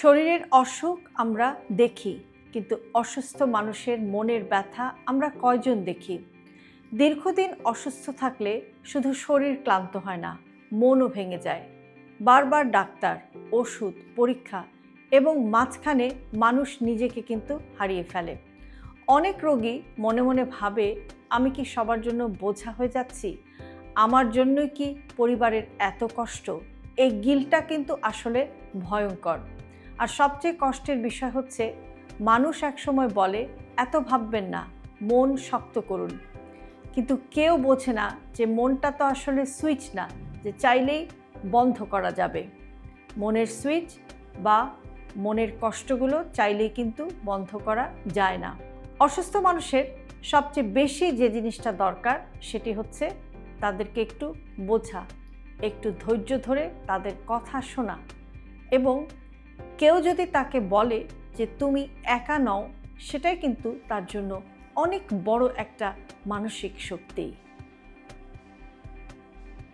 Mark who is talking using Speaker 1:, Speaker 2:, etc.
Speaker 1: শরীরের অসুখ আমরা দেখি, কিন্তু অসুস্থ মানুষের মনের ব্যথা আমরা কয়জন দেখি? দীর্ঘদিন অসুস্থ থাকলে শুধু শরীর ক্লান্ত হয় না, মনও ভেঙে যায়। বারবার ডাক্তার, ওষুধ, পরীক্ষা এবং মাঝখানে মানুষ নিজেকে কিন্তু হারিয়ে ফেলে। অনেক রোগী মনে মনে ভাবে, আমি কি সবার জন্য বোঝা হয়ে যাচ্ছি? আমার জন্যই কি পরিবারের এত কষ্ট? এই গিলটা কিন্তু আসলে ভয়ঙ্কর। আর সবচেয়ে কষ্টের বিষয় হচ্ছে, মানুষ একসময় বলে, এত ভাববেন না, মন শক্ত করুন। কিন্তু কেউ বোঝে না যে মনটা তো আসলে সুইচ না, যে চাইলেই বন্ধ করা যাবে। মনের সুইচ বা মনের কষ্টগুলো চাইলেই কিন্তু বন্ধ করা যায় না। অসুস্থ মানুষের সবচেয়ে বেশি যে জিনিসটা দরকার, সেটি হচ্ছে তাদেরকে একটু বোঝা, একটু ধৈর্য ধরে তাদের কথা শোনা এবং কেউ যদি তাকে বলে যে তুমি একা নও, সেটাই কিন্তু তার জন্য অনেক বড় একটা মানসিক শক্তি।